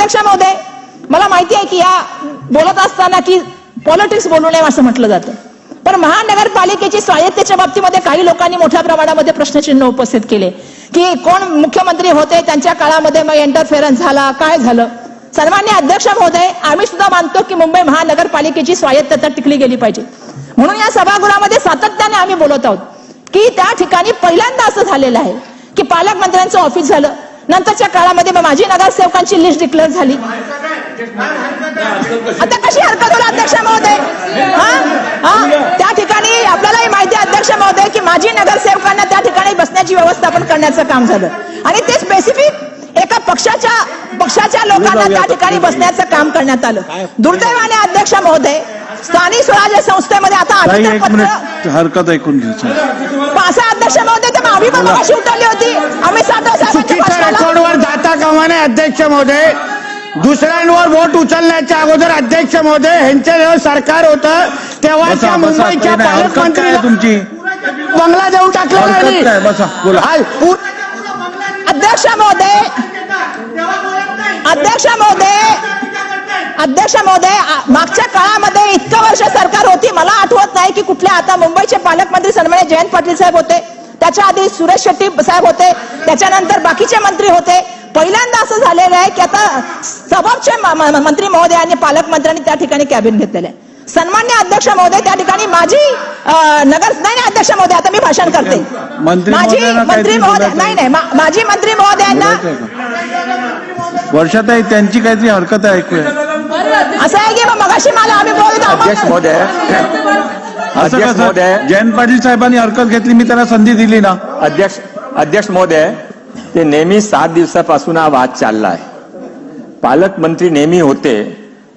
अध्यक्ष महोदय मला माहिती आहे की या बोलत असताना की पॉलिटिक्स बोलू नये असं म्हटलं जातं. पण महानगरपालिकेची स्वायत्तेच्या बाबतीमध्ये काही लोकांनी मोठ्या प्रमाणामध्ये प्रश्नचिन्ह उपस्थित केले. की कोण मुख्यमंत्री होते त्यांच्या काळामध्ये मग इंटरफेरन्स झाला काय झालं? सर्वांनी अध्यक्ष महोदय आम्ही सुद्धा मानतो की मुंबई महानगरपालिकेची स्वायत्तता टिकली गेली पाहिजे. म्हणून या सभागृहामध्ये सातत्याने आम्ही बोलत आहोत. की त्या ठिकाणी पहिल्यांदा असं झालेलं आहे की पालकमंत्र्यांचं ऑफिस झालं. नंतरच्या काळामध्ये मग माझी नगरसेवकांची लिस्ट डिक्लेअर झाली. आता कशी हरकत होईल अध्यक्ष महोदय? त्या ठिकाणी आपल्यालाही माहिती अध्यक्ष महोदय की माझी नगरसेवकांना त्या ठिकाणी बसण्याची व्यवस्थापन करण्याचं काम झालं. आणि ते स्पेसिफिक एका पक्षाच्या पक्षाच्या लोकांना त्या ठिकाणी बसण्याचं काम करण्यात आलं. दुर्दैवाने अध्यक्ष महोदय स्थानिक स्वराज्य संस्थेमध्ये आता हरकत ऐकून घ्यायची असं अध्यक्ष महोदय आम्ही पण कशी उतरली होती. आम्ही चुकीच्या रेकॉर्डवर जाता कामा नये अध्यक्ष महोदय. दुसऱ्यांवर वोट उचलण्याच्या अगोदर अध्यक्ष महोदय ह्यांच्या जेव्हा सरकार होतं तेव्हाच्या मुंबईच्या पालकमंत्री तुमची? बंगला देऊन टाकला अध्यक्ष महोदय अध्यक्ष महोदय अध्यक्ष महोदय मागच्या काळामध्ये इतकं वर्ष सरकार होती मला आठवत नाही की कुठल्या आता मुंबईचे पालकमंत्री सन्मान्य जयंत पाटील साहेब होते. त्याच्या आधी सुरेश शेट्टी साहेब होते त्याच्यानंतर बाकीचे मंत्री होते. पहिल्यांदा असं झालेलं आहे की आता सबबचे मंत्री महोदयांनी पालकमंत्र्यांनी त्या ठिकाणी कॅबिन घेतलेलं आहे. सन्मान्य अध्यक्ष महोदय त्या ठिकाणी माझी नगर नाही नाही अध्यक्ष महोदय आता मी भाषण करते. मंत्री माझी मंत्री महोदय नाही नाही माझी मंत्री महोदयांना वर्षात आहे त्यांची काहीतरी हरकत आहे असं आहे की मग मगाशी मला आम्ही बोलत अध्यक्ष आहोत महोदय अध्यक्ष महोदय. जयंत पाटील साहेबांनी हरकत घेतली मी त्यांना संधी दिली ना. अध्यक्ष अध्यक्ष महोदय ते नेहमी सात दिवसापासून हा वाद चालला आहे पालकमंत्री नेहमी होते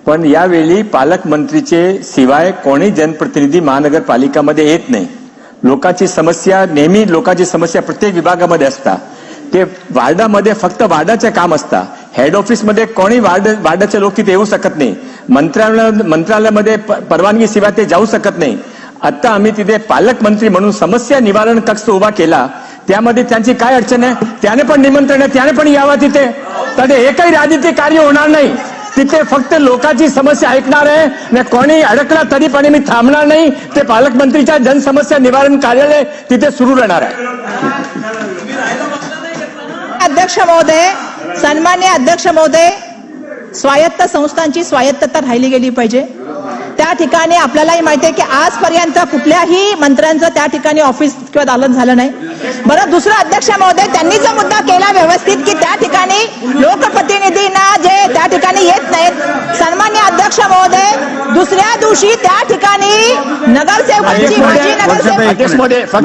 पण यावेळी पालकमंत्रीचे शिवाय कोणी जनप्रतिनिधी महानगरपालिकामध्ये येत नाही. लोकांची समस्या नेहमी लोकांची समस्या प्रत्येक विभागामध्ये असतात ते वार्डामध्ये फक्त वार्डाचे काम असतं. हेड ऑफिसमध्ये कोणी वार्ड वार्डाचे लोक तिथे येऊ शकत नाही. मंत्रालय मंत्रालयामध्ये परवानगी शिवाय ते जाऊ शकत नाही. आता आम्ही तिथे पालकमंत्री म्हणून समस्या निवारण कक्ष उभा केला. त्यामध्ये त्यांची काय अडचण आहे? त्याने पण निमंत्रण आहे त्याने पण यावं तिथे. तर एकही राजकीय कार्य होणार नाही. तिथे फक्त लोकांची समस्या ऐकणार आहे ना कोणी अडकला तरी पण मी थांबणार नाही. ते पालकमंत्रीच्या जनसमस्या निवारण कार्यालय तिथे सुरू राहणार आहे. अध्यक्ष महोदय सन्मान्य अध्यक्ष महोदय स्वायत्त संस्थांची स्वायत्तता राहिली गेली पाहिजे. त्या ठिकाणी आपल्यालाही माहिती आहे की आजपर्यंत कुठल्याही मंत्र्यांचं त्या ठिकाणी ऑफिस किंवा दालन झालं नाही. बरं दुसरं अध्यक्ष महोदय त्यांनी जो मुद्दा केला व्यवस्थित की त्या ठिकाणी लोकप्रतिनिधींना जे त्या ठिकाणी येत नाहीत सन्मान्य अध्यक्ष महोदय दुसऱ्या दिवशी त्या ठिकाणी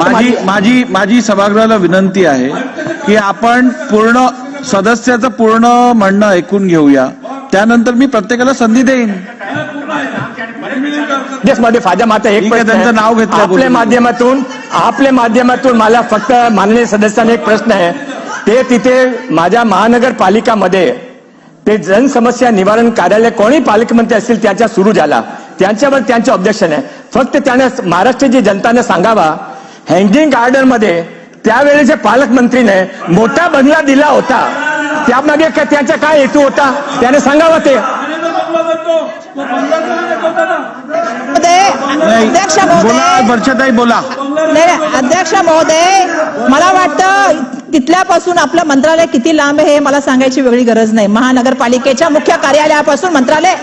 माझी- माझी माझी सभागृहाला विनंती आहे की आपण पूर्ण सदस्याचं पूर्ण म्हणणं ऐकून घेऊया. त्यानंतर मी प्रत्येकाला संधी देईन. अध्यक्षमध्ये फाजा माता एक. त्यांचं नाव घेतलं आपल्या. माध्यमातून आपल्या माध्यमातून मला फक्त माननीय सदस्यांना एक प्रश्न आहे. ते तिथे माझ्या महानगरपालिकामध्ये ते जनसमस्या निवारण कार्यालय कोणी पालकमंत्री असतील त्याच्या सुरू झाला. त्यांच्यावर त्यांचे ऑब्जेक्शन आहे. फक्त त्याने महाराष्ट्राची जनताने सांगावा हँगिंग गार्डनमध्ये त्यावेळेचे पालकमंत्रीने मोठा बंगला दिला होता त्यामागे त्याचा काय हेतू होता? त्याने सांगावा ते. अध्यक्ष महोदय. वर्षाताई बोला. नाही अध्यक्ष महोदय मला वाटतं तिथल्यापासून आपलं मंत्रालय किती लांब आहे हे मला सांगायची वेगळी गरज नाही. महानगरपालिकेच्या मुख्य कार्यालयापासून मंत्रालय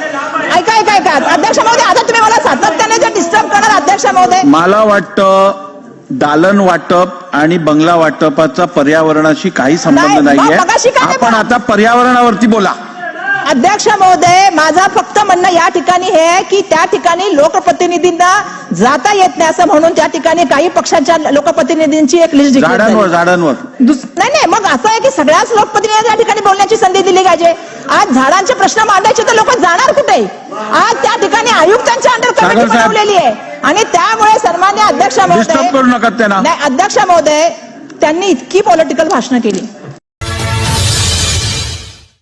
ऐका ऐका ऐका. अध्यक्ष महोदय आता तुम्ही मला सातत्याने जे डिस्टर्ब करणार अध्यक्ष महोदय. मला वाटतं दालन वाटप आणि बंगला वाटपाचा पर्यावरणाशी काही संबंध नाहीये. आपण आता पर्यावरणावरती बोला. अध्यक्ष महोदय माझा फक्त म्हणणं या ठिकाणी हे आहे की त्या ठिकाणी लोकप्रतिनिधींना जाता येत नाही असं म्हणून त्या ठिकाणी काही पक्षांच्या लोकप्रतिनिधींची एक लिस्ट झाडांवर झाडांवर. नाही नाही मग असं आहे की सगळ्याच लोकप्रतिनिधींना त्या ठिकाणी बोलण्याची संधी दिली पाहिजे. आज झाडांचे प्रश्न मांडायचे तर लोक जाणार कुठे? आज त्या ठिकाणी आयुक्तांच्या अंडर कमिटी. बनवलेली आहे. आणि त्यामुळे सन्मान्य अध्यक्ष महोदय अध्यक्ष महोदय त्यांनी इतकी पॉलिटिकल भाषणं केली.